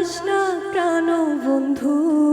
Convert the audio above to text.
পুরাস না প্রাণ বন্ধু।